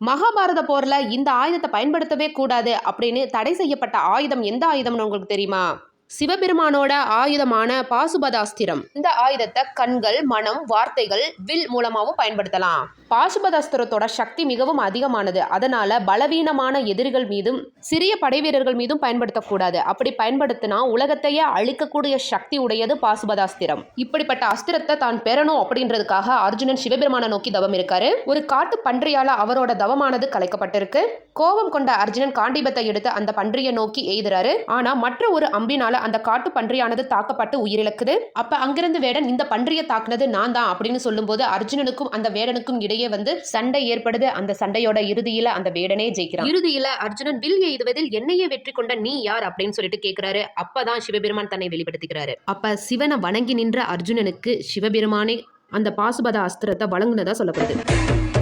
மகாபாரத போரில் இந்த ஆயுதத்தை பயன்படுத்தவே கூடாது அப்படின்னு தடை செய்யப்பட்ட ஆயுதம் எந்த ஆயுதம்னு உங்களுக்கு தெரியுமா? சிவபெருமானோட ஆயுதமான பாசுபதாஸ்திரம். இந்த ஆயுதத்தை கண்கள் மனம் வார்த்தைகள் வில் மூலமாகவும் பயன்படுத்தலாம். பாசுபதாஸ்திரத்தோட சக்தி மிகவும் அதிகமானது. அதனால பலவீனமான எதிரிகள் மீதும் சிறிய படை வீரர்கள் மீதும் பயன்படுத்தக்கூடாது. அப்படி பயன்படுத்தினா உலகத்தையே அழிக்கக்கூடிய சக்தி உடையது பாசுபதாஸ்திரம். இப்படிப்பட்ட அஸ்திரத்தை தான் பெறணும் அப்படின்றதுக்காக அர்ஜுனன் சிவபெருமானை நோக்கி தவம் இருக்காரு. ஒரு காட்டு பன்றியால அவரோட தவமானது கலைக்கப்பட்டிருக்கு. கோபம் கொண்ட அர்ஜுனன் காண்டிபத்தை எடுத்து அந்த பன்றியை நோக்கி எய்துறாரு. ஆனா மற்ற ஒரு அம்பினால அந்த காட்டு பன்றியானது தாக்கப்பட்டு உயிரிழக்குது. அப்ப அங்கிருந்து வேடன் இந்த பன்றியை தாக்குனது நான் தான் அப்படின்னு சொல்லும்போது அர்ஜுனனுக்கும் அந்த வேடனுக்கும் இடையே வந்து சண்டை ஏற்படுது. அந்த சண்டையோட இறுதியில அந்த வேடனே ஜெயிக்கிறான். இறுதியில அர்ஜுனன் வில் எய்துவதில் என்னையே வெற்றி கொண்ட நீ யார்? அப்படின்னு சொல்லிட்டு கேக்குறாரு. அப்பதான் சிவபெருமான் தன்னை வெளிப்படுத்திக்கிறாரு. அப்ப சிவனை வணங்கி நின்ற அர்ஜுனனுக்கு சிவபெருமானே அந்த பாசுபத அஸ்திரத்தை வழங்குனதா சொல்லப்படுது.